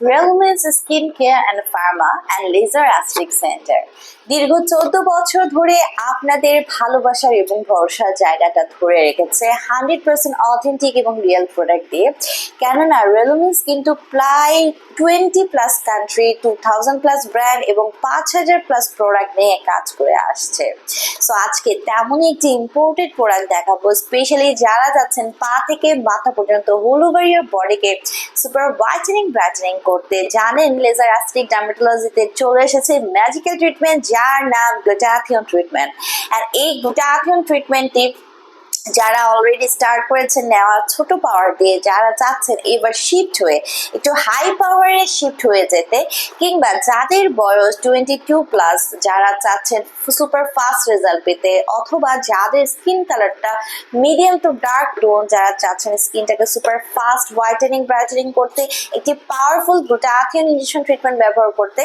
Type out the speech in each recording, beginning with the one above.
Relmens skin care and pharma and laser aesthetic centre দীর্ঘ চোদ্দ বছর ধরে আপনাদের ভালোবাসার এবং ভরসার জায়গাটা ধরে রেখেছে হান্ড্রেড পার্সেন্ট অথেন্টিক এবং রিয়েল প্রোডাক্ট দিয়ে। কেননা রেলমেন্স কিন্তু প্রায় twenty plus country two thousand plus brand এবং পাঁচ হাজার প্লাস প্রোডাক্ট নিয়ে কাজ করে আসছে। সো আজকে তেমনই একটি ইম্পোর্টেড প্রোডাক্ট দেখাবো স্পেশালি যারা যাচ্ছেন পা থেকে মাথা পর্যন্ত হোল ওভার ইয়ার বডিকে সুপার হোয়াইটেনিং ব্রাইটেনিং করতে জানেন লেজার অ্যাস্টিক ডার্মাটোলজিতে চলে এসেছে ম্যাজিক্যাল ট্রিটমেন্ট যার নাম গ্লুটাথিয়ন ট্রিটমেন্ট আর এই গ্লুটাথিয়ন ট্রিটমেন্টটি যারা অলরেডি স্টার্ট করেছেন নেওয়া ছোট পাওয়ার দিয়ে, যারা চাচ্ছেন এবার শিফট হয়ে, একটু হাই পাওয়ারে শিফট হয়ে যেতে, কিংবা যাদের বয়স টোয়েন্টি টু প্লাস যারা চাচ্ছেন সুপার ফাস্ট রেজাল্ট পেতে, অথবা যাদের স্কিন কালারটা মিডিয়াম টু ডার্ক টোন যারা চাচ্ছেন স্কিনটাকে সুপার ফাস্ট হোয়াইটেনিং ব্রাইটেনিং করতে, একটি পাওয়ারফুল গ্লুটাথিয়ন ইনজেকশন ট্রিটমেন্ট ব্যবহার করতে,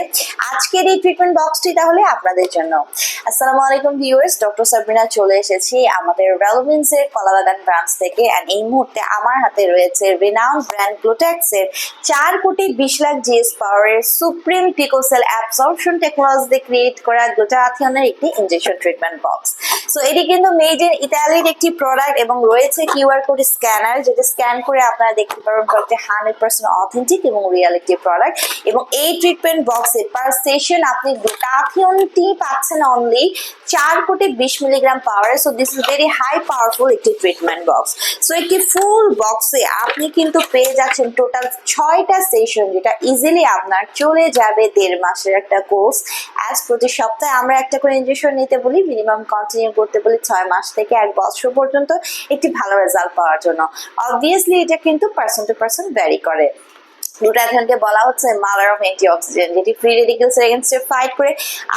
আজকের এই ট্রিটমেন্ট বক্সটি তাহলে আপনাদের জন্য। আসসালামু আলাইকুম ভিউয়ার্স ডক্টর সাবরিনা চলে এসেছি আমাদের রেলোভেন্স এর কলাবাগান ব্রাঞ্চ থেকে অ্যান্ড এই মুহূর্তে আমার হাতে রয়েছে রিনাউন ব্র্যান্ড এর চার কোটি বিশ লাখ জিএস পাওয়ারের supreme picocell absorption technology create করা গ্লুটাথিয়নের একটি ইঞ্জেকশন ট্রিটমেন্ট বক্স সো এটি কিন্তু মেড ইন ইতালির একটি প্রোডাক্ট এবং রয়েছে কিউআর কোড স্ক্যানার যেটা স্ক্যান করে আপনারা দেখতে পারবেন প্রোডাক্টটি হান্ড্রেড পার্সেন্ট অথেন্টিক এবং রিয়াল একটি প্রোডাক্ট এবং এই ট্রিটমেন্ট বক্সে পার সেশন আপনি গ্লুটাথিয়নটি পাচ্ছেন অনলি চার কোটি বিশ milligram power so this is very high powerful একটি ট্রিটমেন্ট বক্স সো একটি ফুল বক্সে আপনি কিন্তু পেয়ে যাচ্ছেন টোটাল ছয়টা সেশন যেটা ইজিলি আপনার চলে যাবে দেড় মাসের একটা কোর্স অ্যাজ প্রতি সপ্তাহে আমরা একটা করে ইঞ্জেকশন নিতে বলি মিনিমাম কন্টিনিউ করতে বলি ছয় মাস থেকে এক বছর পর্যন্ত একটি ভালো রেজাল্ট পাওয়ার জন্য। অবভিয়াসলি এটা কিন্তু পার্সন টু পার্সন ভ্যারি করে। গ্লুটাথিয়নকে বলা হচ্ছে মাদার অফ অ্যান্টিঅক্সিডেন্ট, যেটি ফ্রি রেডিকেলস এগেনস্টে ফাইট করে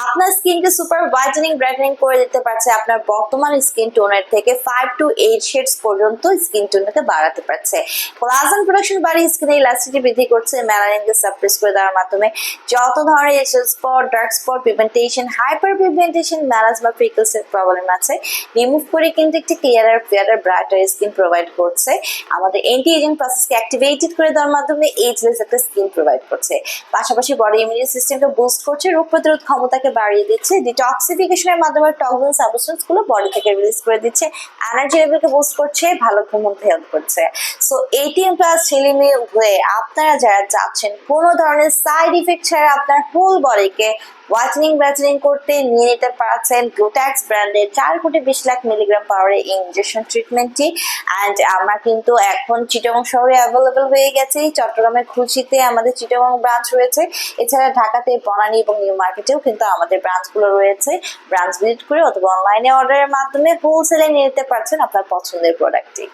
আপনার স্কিনকে সুপার হোয়াইটেনিং ব্রাইটেনিং করে দিতে পারছে, আপনার বর্তমান স্কিন টোনের থেকে ফাইভ টু এইট শেডস পর্যন্ত স্কিন টোনকে বাড়াতে পারছে। কোলাজেন প্রোডাকশন বাড়িয়ে স্কিনে ইলাস্টিটি বৃদ্ধি করছে মেলানিনকে সাপ্রেস করে দেওয়ার মাধ্যমে যত ধরনের spot dark spot pigmentation hyper pigmentation melasma ফ্রিকলসের problem আছে রিমুভ করে কিন্তু একটি clearer fairer brighter skin provide করছে। আমাদের এন্টি এজিং প্রসেসকে অ্যাক্টিভেটেড করে দেওয়ার মাধ্যমে একটা স্কিন প্রোভাইড করছে। পাশাপাশি বডি সিস্টেমকে বুস্ট করছে, রোগ প্রতিরোধ ক্ষমতাকে বাড়িয়ে দিচ্ছে ডিটক্সিফিকেশনের মাধ্যমে টক্সিন বডি থেকে রিলিজ করে দিচ্ছে এনার্জি লেভেলকে বুস্ট করছে, ভালো হেল্প করছে। সো এইটিন প্লাস ছেলে মেয়ে হয়ে আপনারা যারা যাচ্ছেন কোনো ধরনের সাইড ইফেক্ট ছাড়া আপনার হোল বডিকে হোয়াইটেনিং ব্রাইটেনিং করতে নিয়ে নিতে পারছেন গ্লুট্যাক্স ব্র্যান্ডের চার কোটি বিশ লাখ মিলিগ্রাম পাওয়ারের ইনজেকশন ট্রিটমেন্টটি অ্যান্ড আমরা কিন্তু এখন চিটাগং শহরে অ্যাভেলেবল হয়ে গেছি। চট্টগ্রামের খুশিতে আমাদের চিটাগং ব্রাঞ্চ রয়েছে। এছাড়া ঢাকাতে বনানী এবং নিউ মার্কেটেও কিন্তু আমাদের ব্রাঞ্চগুলো রয়েছে। ব্রাঞ্চ ভিজিট করে অথবা অনলাইনে অর্ডারের মাধ্যমে হোলসেলে নিয়ে নিতে পারছেন আপনার পছন্দের প্রোডাক্টটি